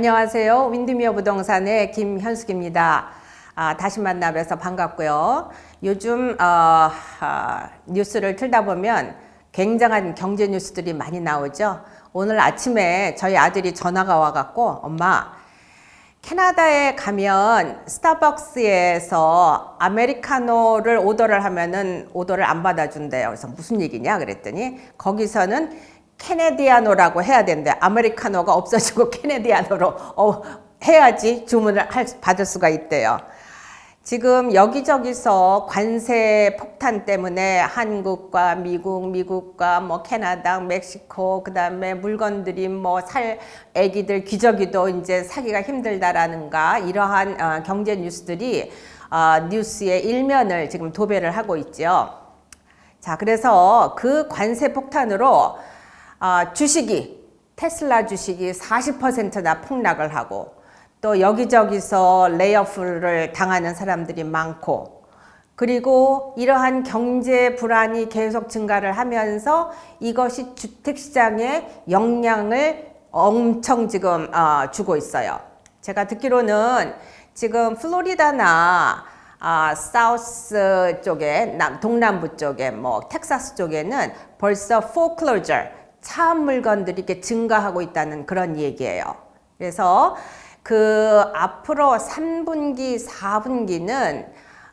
안녕하세요. 윈드미어 부동산의 김현숙입니다. 아, 다시 만나 뵈서 반갑고요. 요즘 어, 아, 뉴스를 틀다 보면 굉장한 경제 뉴스들이 많이 나오죠. 오늘 아침에 저희 아들이 전화가 와갖고 엄마 캐나다에 가면 스타벅스에서 아메리카노를 오더를 하면은 오더를 안 받아준대요. 그래서 무슨 얘기냐 그랬더니 거기서는 캐네디아노라고 해야 된대. 아메리카노가 없어지고 캐네디아노로 어, 해야지 주문을 할, 받을 수가 있대요. 지금 여기저기서 관세 폭탄 때문에 한국과 미국, 미국과 뭐 캐나다, 멕시코, 그 다음에 물건들이 뭐 살 애기들 기저귀도 이제 사기가 힘들다라는가 이러한 어, 경제 뉴스들이 어, 뉴스의 일면을 지금 도배를 하고 있죠. 자, 그래서 그 관세 폭탄으로 어, 주식이 테슬라 주식이 40%나 폭락을 하고 또 여기저기서 레이오프를 당하는 사람들이 많고 그리고 이러한 경제 불안이 계속 증가를 하면서 이것이 주택 시장에 영향을 엄청 지금 어, 주고 있어요. 제가 듣기로는 지금 플로리다나 아, 사우스 쪽에 남 동남부 쪽에 뭐 텍사스 쪽에는 벌써 foreclosure 차업 물건들이 이렇게 증가하고 있다는 그런 얘기예요. 그래서 그 앞으로 3분기, 4분기는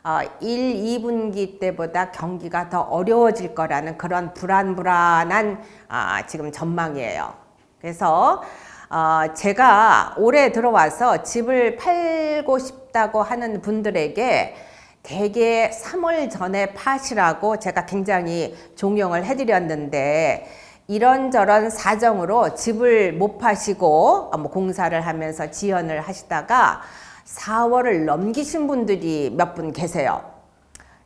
어, 1, 2분기 때보다 경기가 더 어려워질 거라는 그런 불안불안한 아, 지금 전망이에요. 그래서 어, 제가 올해 들어와서 집을 팔고 싶다고 하는 분들에게 대개 3월 전에 파시라고 제가 굉장히 종용을 해드렸는데 이런저런 사정으로 집을 못 파시고 뭐 공사를 하면서 지연을 하시다가 4월을 넘기신 분들이 몇 분 계세요.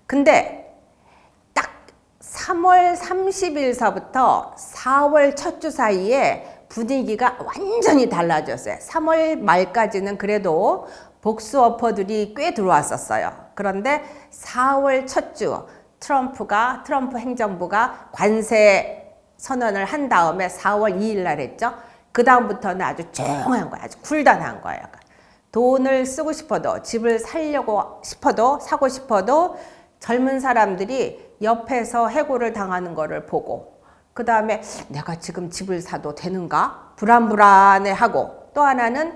근데 딱 3월 30일서부터 4월 첫 주 사이에 분위기가 완전히 달라졌어요. 3월 말까지는 그래도 복수 어퍼들이 꽤 들어왔었어요. 그런데 4월 첫 주 트럼프가 트럼프 행정부가 관세 선언을 한 다음에 4월 2일 날 했죠. 그 다음부터는 아주 조용한 거야. 아주 쿨단한 거예요. 돈을 쓰고 싶어도 집을 살려고 싶어도 사고 싶어도 젊은 사람들이 옆에서 해고를 당하는 거를 보고 그 다음에 내가 지금 집을 사도 되는가 불안불안해하고 또 하나는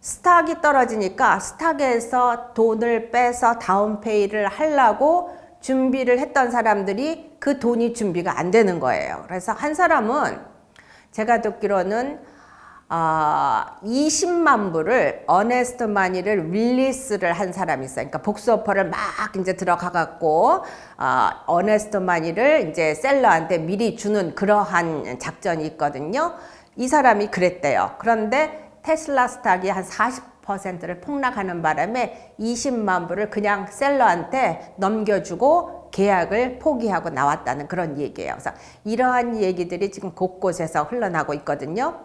스탁이 떨어지니까 스탁에서 돈을 빼서 다운페이를 하려고 준비를 했던 사람들이 그 돈이 준비가 안 되는 거예요. 그래서 한 사람은 제가 듣기로는 어, 20만 불을 어네스트 마니를 릴리스를 한 사람이 있어요. 그러니까 복수 오퍼를 막 이제 들어가 갖고 어, 어네스트 마니를 이제 셀러한테 미리 주는 그러한 작전이 있거든요. 이 사람이 그랬대요. 그런데 테슬라 스탁이 한 40%를 폭락하는 바람에 20만 불을 그냥 셀러한테 넘겨주고 계약을 포기하고 나왔다는 그런 얘기예요. 그래서 이러한 얘기들이 지금 곳곳에서 흘러나고 있거든요.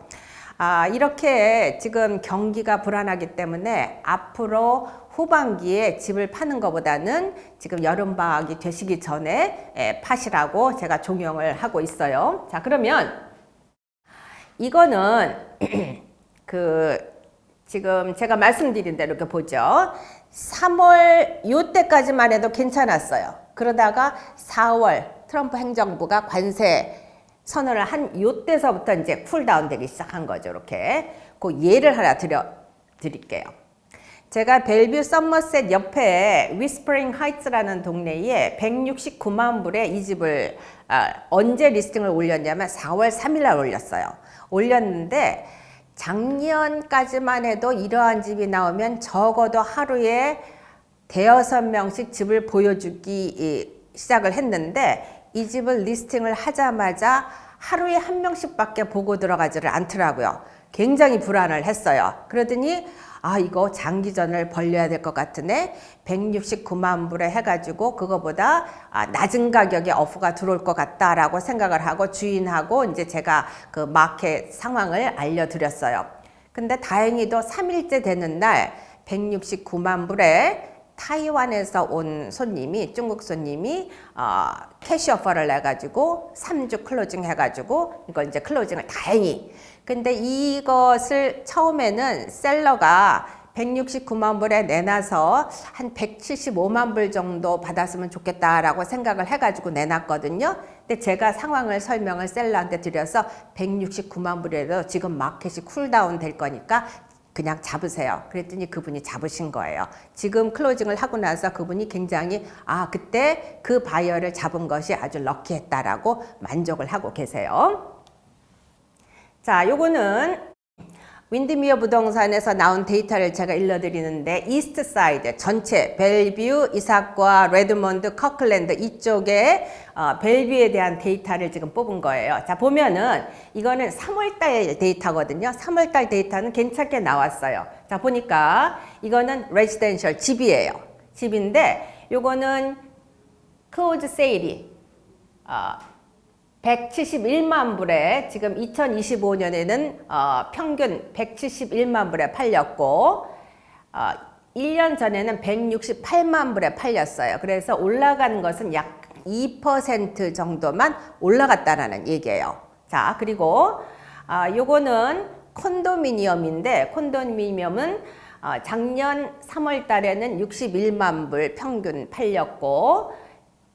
아, 이렇게 지금 경기가 불안하기 때문에 앞으로 후반기에 집을 파는 것보다는 지금 여름 방학이 되시기 전에 에, 파시라고 제가 종용을 하고 있어요. 자, 그러면 이거는 그 지금 제가 말씀드린 대로 이렇게 보죠. 3월 요때까지만 해도 괜찮았어요. 그러다가 4월 트럼프 행정부가 관세 선언을 한 요때서부터 이제 쿨다운 되기 시작한 거죠. 이렇게. 그 예를 하나 드려 드릴게요. 제가 벨뷰 썸머셋 옆에 위스퍼링 하이츠라는 동네에 169만 불에 이 집을 아, 언제 리스팅을 올렸냐면 4월 3일 날 올렸어요. 올렸는데 작년까지만 해도 이러한 집이 나오면 적어도 하루에 대여섯 명씩 집을 보여주기 시작을 했는데 이 집을 리스팅을 하자마자 하루에 한 명씩밖에 보고 들어가지를 않더라고요. 굉장히 불안을 했어요. 그러더니 아 이거 장기전을 벌려야 될 것 같으네 169만 불에 해가지고 그거보다 아, 낮은 가격에 어프가 들어올 것 같다라고 생각을 하고 주인하고 이제 제가 그 마켓 상황을 알려드렸어요. 근데 다행히도 3일째 되는 날 169만 불에 타이완에서 온 손님이 중국 손님이 어, 캐시오퍼를 내가지고 3주 클로징 해가지고 이걸 이제 클로징을 다행히 근데 이것을 처음에는 셀러가 169만 불에 내놔서 한 175만 불 정도 받았으면 좋겠다라고 생각을 해가지고 내놨거든요. 근데 제가 상황을 설명을 셀러한테 드려서 169만 불에도 지금 마켓이 쿨다운 될 거니까 그냥 잡으세요. 그랬더니 그분이 잡으신 거예요. 지금 클로징을 하고 나서 그분이 굉장히 아 그때 그 바이어를 잡은 것이 아주 럭키했다라고 만족을 하고 계세요. 자, 요거는 윈드미어 부동산에서 나온 데이터를 제가 일러드리는데 이스트 사이드 전체 벨뷰, 이삭과 레드몬드, 커클랜드 이쪽에 어, 벨뷰에 대한 데이터를 지금 뽑은 거예요. 자 보면은 이거는 3월달 데이터거든요. 3월달 데이터는 괜찮게 나왔어요. 자 보니까 이거는 레지덴셜 집이에요. 집인데 요거는 클로즈 세일이 어, 171만 불에 지금 2025년에는 어, 평균 171만 불에 팔렸고 어, 1년 전에는 168만 불에 팔렸어요. 그래서 올라간 것은 약 2% 정도만 올라갔다라는 얘기예요. 자, 그리고 아, 요거는 콘도미니엄인데 콘도미니엄은 어, 작년 3월 달에는 61만 불 평균 팔렸고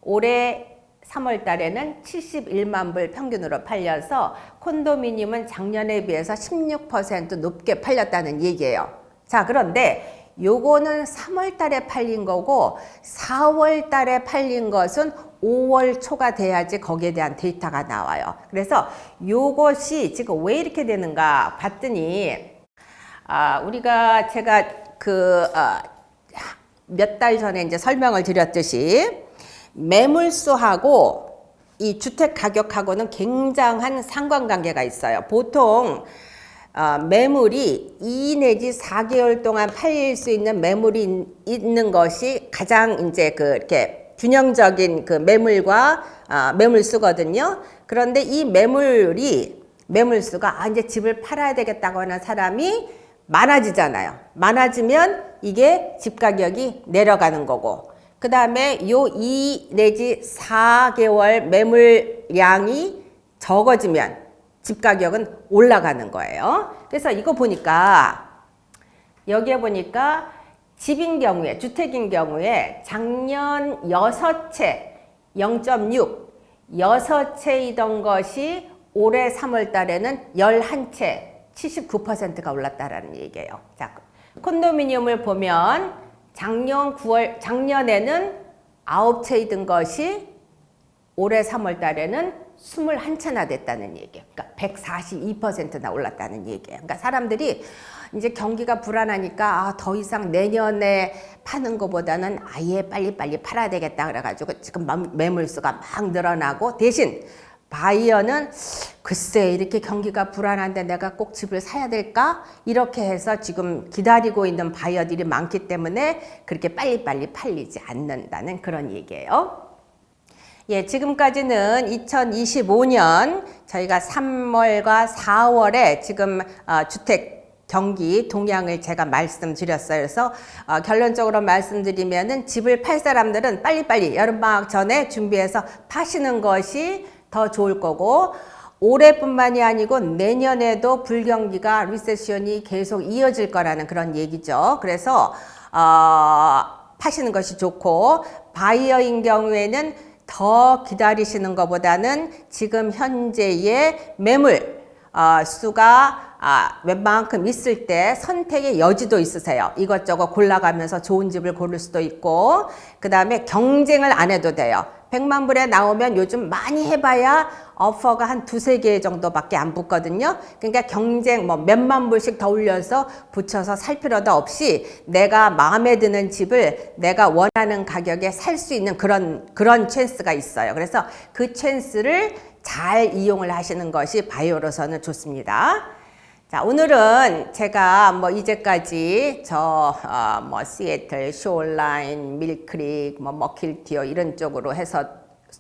올해 3월 달에는 71만 불 평균으로 팔려서 콘도미니엄은 작년에 비해서 16% 높게 팔렸다는 얘기예요. 자, 그런데 요거는 3월 달에 팔린 거고 4월 달에 팔린 것은 5월 초가 돼야지 거기에 대한 데이터가 나와요. 그래서 요것이 지금 왜 이렇게 되는가 봤더니 아, 우리가 제가 그 어, 몇달 전에 이제 설명을 드렸듯이 매물수하고 이 주택 가격하고는 굉장한 상관관계가 있어요. 보통 어, 매물이 2 내지 4개월 동안 팔릴 수 있는 매물이 있는 것이 가장 이제 그 이렇게 균형적인 그 매물과 어, 매물수거든요. 그런데 이 매물이 매물수가 아 이제 집을 팔아야 되겠다고 하는 사람이 많아지잖아요. 많아지면 이게 집 가격이 내려가는 거고 그 다음에 요 2 내지 4개월 매물량이 적어지면 집 가격은 올라가는 거예요. 그래서 이거 보니까 여기에 보니까 집인 경우에 주택인 경우에 작년 6채 0.6 6채이던 것이 올해 3월 달에는 11채 79%가 올랐다라는 얘기예요. 자, 콘도미니엄을 보면 작년 9월, 작년에는 9채 이던 것이 올해 3월 달에는 21채나 됐다는 얘기예요. 그러니까 142%나 올랐다는 얘기예요. 그러니까 사람들이 이제 경기가 불안하니까 아, 더 이상 내년에 파는 것보다는 아예 빨리빨리 팔아야 되겠다 그래가지고 지금 매물수가 막 늘어나고 대신 바이어는 글쎄 이렇게 경기가 불안한데 내가 꼭 집을 사야 될까? 이렇게 해서 지금 기다리고 있는 바이어들이 많기 때문에 그렇게 빨리빨리 팔리지 않는다는 그런 얘기예요. 예, 지금까지는 2025년 저희가 3월과 4월에 지금 어, 주택 경기 동향을 제가 말씀드렸어요. 그래서 어, 결론적으로 말씀드리면은 집을 팔 사람들은 빨리빨리 여름방학 전에 준비해서 파시는 것이 더 좋을 거고 올해뿐만이 아니고 내년에도 불경기가 리세션이 계속 이어질 거라는 그런 얘기죠. 그래서 어, 파시는 것이 좋고 바이어인 경우에는 더 기다리시는 것보다는 지금 현재의 매물 어, 수가 아, 웬만큼 있을 때 선택의 여지도 있으세요. 이것저것 골라가면서 좋은 집을 고를 수도 있고, 그 다음에 경쟁을 안 해도 돼요. 100만 불에 나오면 요즘 많이 해봐야 어퍼가 한 두세 개 정도밖에 안 붙거든요. 그러니까 경쟁 뭐 몇만 불씩 더 올려서 붙여서 살 필요도 없이 내가 마음에 드는 집을 내가 원하는 가격에 살 수 있는 그런, 그런 찬스가 있어요. 그래서 그 찬스를 잘 이용을 하시는 것이 바이오로서는 좋습니다. 자, 오늘은 제가 뭐 이제까지 저뭐 어, 시애틀, 쇼라인, 밀크릭, 뭐 머킬티어 이런 쪽으로 해서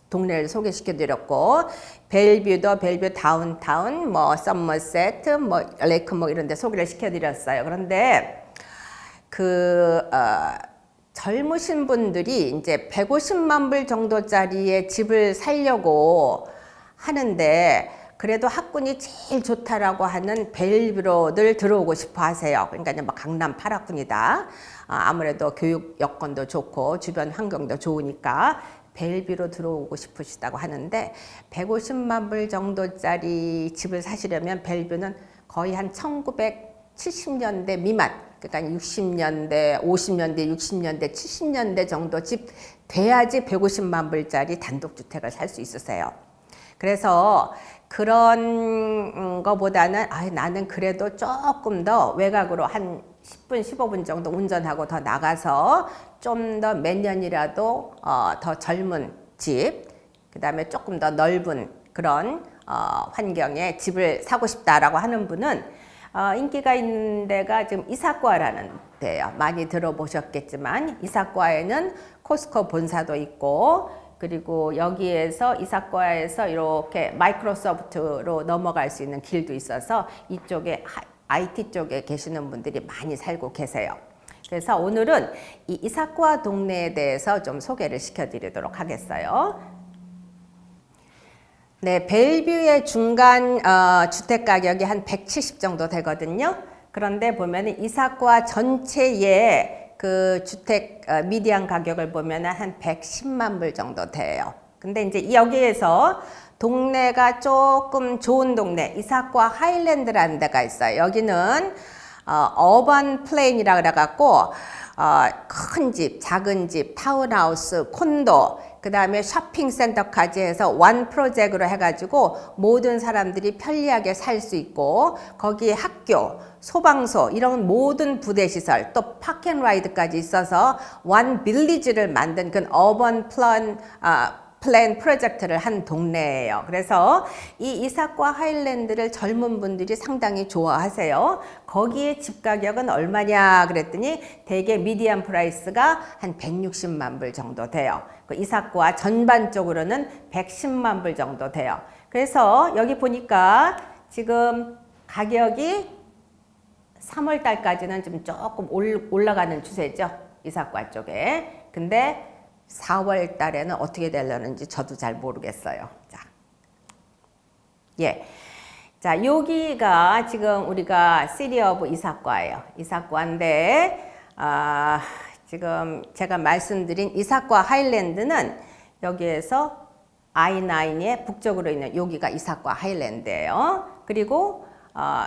동네를 소개시켜 드렸고 벨뷰도 벨뷰 다운타운, 뭐 썸머셋, 뭐 레이크 뭐 이런 데 소개를 시켜 드렸어요. 그런데 그 어, 젊으신 분들이 이제 150만 불 정도짜리의 집을 살려고 하는데 그래도 학군이 제일 좋다라고 하는 벨뷰로들 들어오고 싶어 하세요. 그러니까 이제 뭐 강남 8학군이다. 아, 아무래도 교육 여건도 좋고 주변 환경도 좋으니까 벨뷰로 들어오고 싶으시다고 하는데 150만 불 정도짜리 집을 사시려면 벨뷰는 거의 한 1970년대 미만 그러니까 60년대, 50년대, 60년대, 70년대 정도 집 돼야지 150만 불짜리 단독주택을 살 수 있으세요. 그래서 그런 거보다는 아, 나는 그래도 조금 더 외곽으로 한 10분, 15분 정도 운전하고 더 나가서 좀 더 몇 년이라도 어, 더 젊은 집, 그 다음에 조금 더 넓은 그런 어, 환경의 집을 사고 싶다라고 하는 분은 어, 인기가 있는 데가 지금 이사과라는 데예요. 많이 들어보셨겠지만 이사과에는 코스코 본사도 있고 그리고 여기에서 이사과에서 이렇게 마이크로소프트로 넘어갈 수 있는 길도 있어서 이쪽에 IT 쪽에 계시는 분들이 많이 살고 계세요. 그래서 오늘은 이 이사과 동네에 대해서 좀 소개를 시켜드리도록 하겠어요. 네, 벨뷰의 중간 어, 주택 가격이 한 170 정도 되거든요. 그런데 보면 이사과 전체의 그 주택 어, 미디안 가격을 보면 한 110만 불 정도 돼요. 근데 이제 여기에서 동네가 조금 좋은 동네, 이사과 하일랜드라는 데가 있어요. 여기는 어, 어반 플레인이라 그래갖고 어, 큰 집, 작은 집, 타운하우스, 콘도, 그 다음에 쇼핑센터까지 해서 원 프로젝트로 해가지고 모든 사람들이 편리하게 살 수 있고 거기에 학교, 소방서 이런 모든 부대시설 또 파켄라이드까지 있어서 원 빌리지를 만든 그 어번 플랜 아, 플랜 프로젝트를 한 동네예요. 그래서 이 이삭과 하일랜드를 젊은 분들이 상당히 좋아하세요. 거기에 집 가격은 얼마냐 그랬더니 대개 미디안 프라이스가 한 160만 불 정도 돼요. 그 이삭과 전반적으로는 110만 불 정도 돼요. 그래서 여기 보니까 지금 가격이 3월 달까지는 좀 조금 올라가는 추세죠. 이삭과 쪽에. 근데 4월 달에는 어떻게 되려는지 저도 잘 모르겠어요. 자. 예. 자, 여기가 지금 우리가 시리 오브 이삭과예요. 이삭과인데 아, 지금 제가 말씀드린 이삭과 하일랜드는 여기에서 I9의 북쪽으로 있는 여기가 이삭과 하일랜드예요. 그리고 어,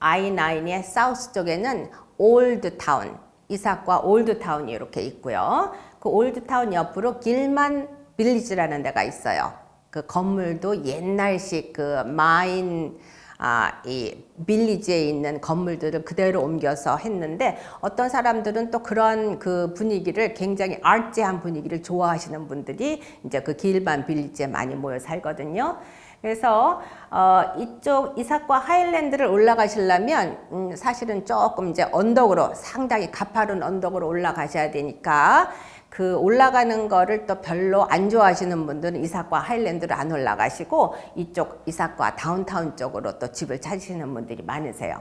I9의 사우스 쪽에는 올드타운, 이삭과 올드타운이 이렇게 있고요. 그 올드타운 옆으로 길만 빌리지라는 데가 있어요. 그 건물도 옛날식 그 마인 아, 이 빌리지에 있는 건물들을 그대로 옮겨서 했는데 어떤 사람들은 또 그런 그 분위기를 굉장히 아트한 분위기를 좋아하시는 분들이 이제 그 길반 빌리지에 많이 모여 살거든요. 그래서 어, 이쪽 이삭과 하일랜드를 올라가시려면 음, 사실은 조금 이제 언덕으로 상당히 가파른 언덕으로 올라가셔야 되니까 그 올라가는 거를 또 별로 안 좋아하시는 분들은 이삭과 하일랜드로 안 올라가시고 이쪽 이삭과 다운타운 쪽으로 또 집을 찾으시는 분들이 많으세요.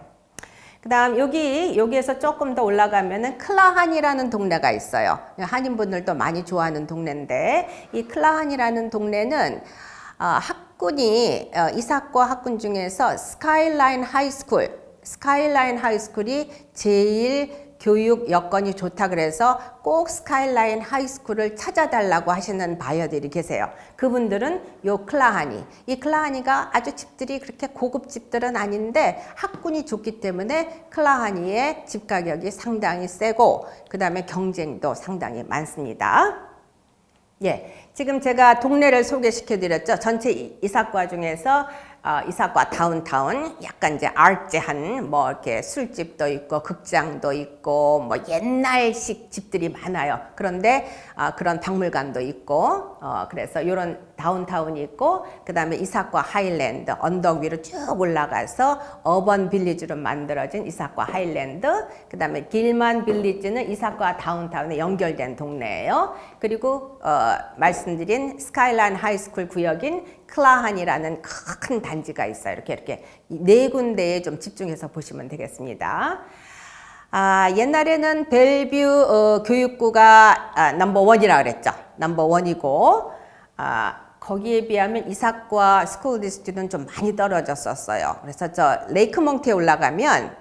그 다음 여기 여기에서 조금 더 올라가면은 클라한이라는 동네가 있어요. 한인분들도 많이 좋아하는 동네인데 이 클라한이라는 동네는 어, 학 군이 어, 이삭과 학군 중에서 스카이라인 하이스쿨 스카이라인 하이스쿨이 제일 교육 여건이 좋다 그래서 꼭 스카이라인 하이스쿨을 찾아달라고 하시는 바이어들이 계세요. 그분들은 요 클라하니. 이 클라하니가 아주 집들이 그렇게 고급 집들은 아닌데 학군이 좋기 때문에 클라하니의 집 가격이 상당히 세고 그 다음에 경쟁도 상당히 많습니다. 예, 지금 제가 동네를 소개시켜 드렸죠. 전체 이삭과 중에서 어, 이삭과 다운타운 약간 이제 아트한 뭐 이렇게 술집도 있고 극장도 있고 뭐 옛날식 집들이 많아요. 그런데 어, 그런 박물관도 있고 어, 그래서 이런 다운타운이 있고 그 다음에 이삭과 하일랜드 언덕 위로 쭉 올라가서 어번 빌리지로 만들어진 이삭과 하일랜드 그 다음에 길만 빌리지는 이삭과 다운타운에 연결된 동네예요. 그리고 어, 말씀드린 스카이라인 하이스쿨 구역인 클라한이라는 큰 단지가 있어요. 이렇게 이렇게 네 군데에 좀 집중해서 보시면 되겠습니다. 아, 옛날에는 벨뷰 어, 교육구가 아, 넘버 원이라 그랬죠. 넘버 원이고 아, 거기에 비하면 이삭과 스쿨 디스트는 좀 많이 떨어졌었어요. 그래서 저 레이크몽트에 올라가면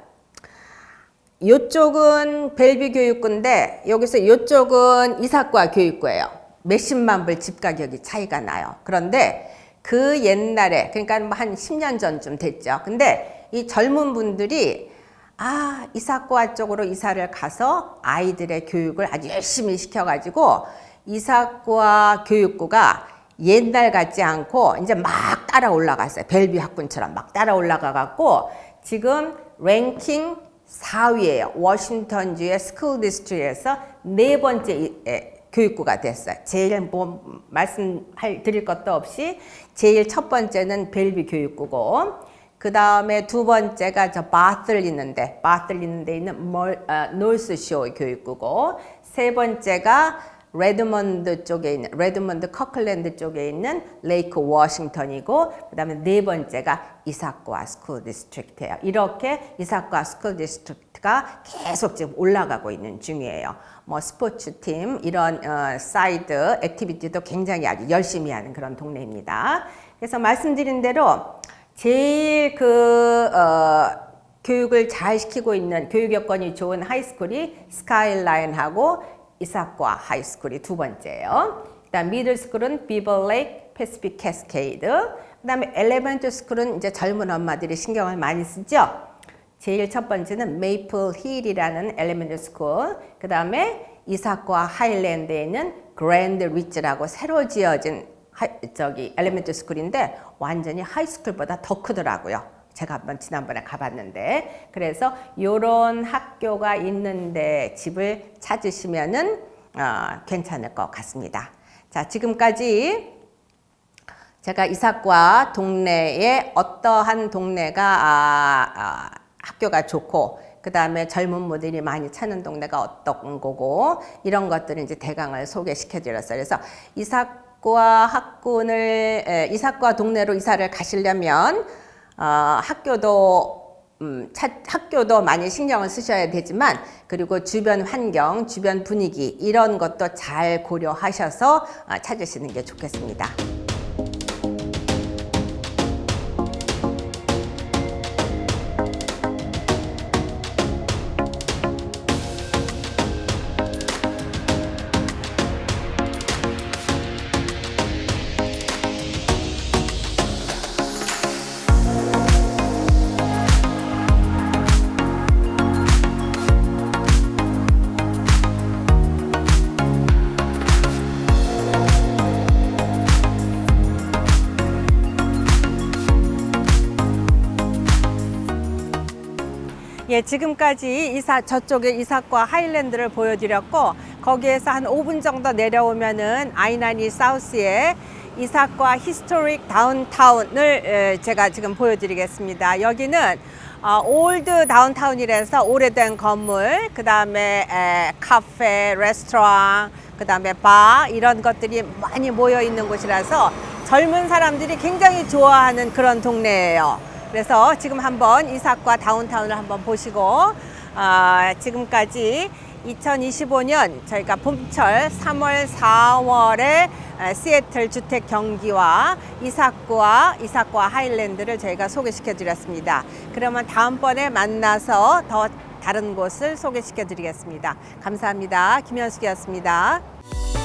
이쪽은 벨뷰 교육구인데 여기서 이쪽은 이삭과 교육구예요. 몇십만 불 집 가격이 차이가 나요. 그런데 그 옛날에 그러니까 뭐한 10년 전쯤 됐죠. 근데 이 젊은 분들이 아 이삭과 쪽으로 이사를 가서 아이들의 교육을 아주 열심히 시켜가지고 이삭과 교육구가 옛날 같지 않고 이제 막 따라 올라갔어요. 벨뷰 학군처럼 막 따라 올라가 갖고 지금 랭킹 4위예요. 워싱턴주의 스쿨 디스트리에서 네 번째 교육구가 됐어요. 제일 뭐 말씀할 드릴 것도 없이 제일 첫 번째는 벨비 교육구고 그 다음에 두 번째가 저 바틀 있는데 바틀 있는데 있는 멀, 아, 노스쇼 교육구고 세 번째가 레드먼드 쪽에 있는 레드먼드 커클랜드 쪽에 있는 레이크 워싱턴이고 그다음에 네 번째가 이사과 스쿨 디스트릭트예요. 이렇게 이사과 스쿨 디스트릭트가 계속 지금 올라가고 있는 중이에요. 뭐 스포츠 팀 이런 어, 사이드 액티비티도 굉장히 아주 열심히 하는 그런 동네입니다. 그래서 말씀드린 대로 제일 그 어, 교육을 잘 시키고 있는 교육 여건이 좋은 하이스쿨이 스카이라인하고 이삭과 하이스쿨이 두 번째예요. 그다음 미들스쿨은 비버레이크 패시픽 캐스케이드. 그다음에 엘레멘트 스쿨은 이제 젊은 엄마들이 신경을 많이 쓰죠. 제일 첫 번째는 메이플 힐이라는 엘레멘트 스쿨. 그다음에 이삭과 하일랜드에 있는 그랜드 리치라고 새로 지어진 하, 저기 엘레멘트 스쿨인데 완전히 하이스쿨보다 더 크더라고요. 제가 한번 지난번에 가봤는데 그래서 요런 학교가 있는데 집을 찾으시면은 어, 괜찮을 것 같습니다. 자 지금까지 제가 이삭과 동네에 어떠한 동네가 아, 아, 학교가 좋고 그 다음에 젊은 모델이 많이 찾는 동네가 어떤 거고 이런 것들을 이제 대강을 소개시켜 드렸어요. 그래서 이삭과 학군을 에, 이삭과 동네로 이사를 가시려면 어, 학교도 음, 차, 학교도 많이 신경을 쓰셔야 되지만 그리고 주변 환경, 주변 분위기 이런 것도 잘 고려하셔서 어, 찾으시는 게 좋겠습니다. 예, 지금까지 이사 저쪽에 이삭과 하일랜드를 보여드렸고 거기에서 한 5분 정도 내려오면은 아이나니 사우스에 이삭과 히스토릭 다운타운을 에, 제가 지금 보여드리겠습니다. 여기는 어, 올드 다운타운이라서 오래된 건물, 그 다음에 카페, 레스토랑, 그 다음에 바 이런 것들이 많이 모여 있는 곳이라서 젊은 사람들이 굉장히 좋아하는 그런 동네예요. 그래서 지금 한번 이삭과 다운타운을 한번 보시고 아, 지금까지 2025년 저희가 봄철 3월 4월에 시애틀 주택 경기와 이삭과 이삭과 하일랜드를 저희가 소개시켜 드렸습니다. 그러면 다음번에 만나서 더 다른 곳을 소개시켜 드리겠습니다. 감사합니다. 김현숙이었습니다.